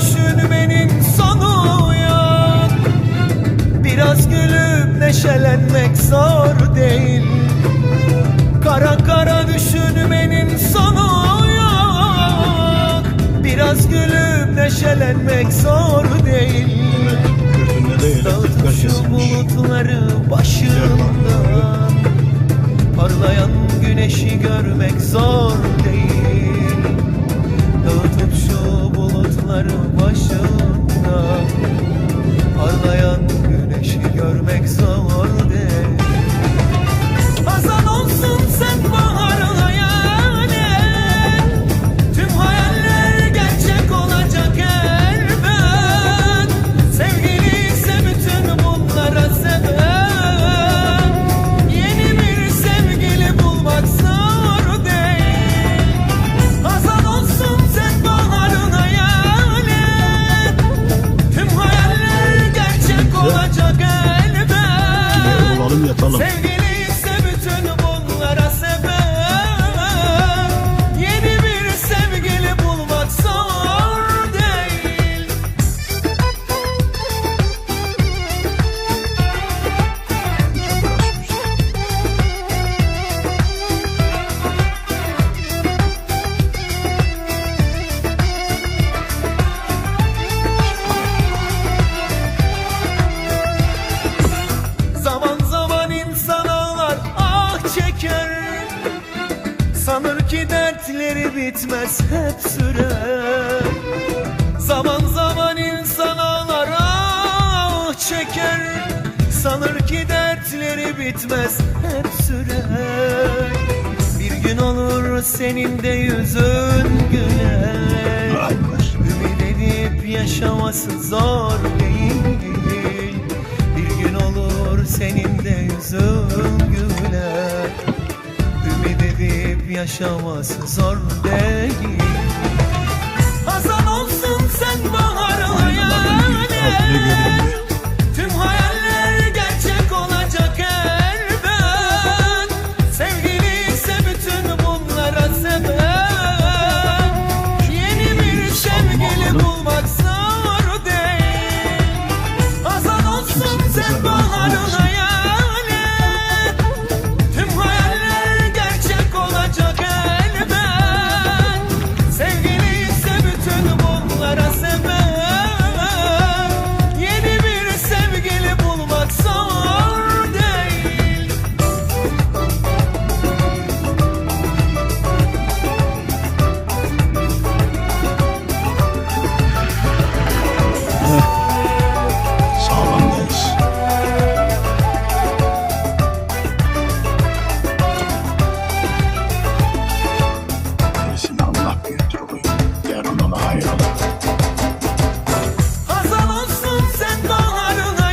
Düşünmenin sonu yok. Biraz gülüp neşelenmek zor değil. Kara kara düşünmenin sonu yok. Biraz gülüp neşelenmek zor değil. Şu kesilmiş. bulutları başından Parlayan güneşi görmek zor Bakalım. Sevgili ki dertleri bitmez hep sürer Zaman zaman insan ağlar ah çeker. Sanır ki dertleri bitmez hep sürer Bir gün olur senin de yüzün güler. Ümit edip yaşaması zor yaşaması zor değil.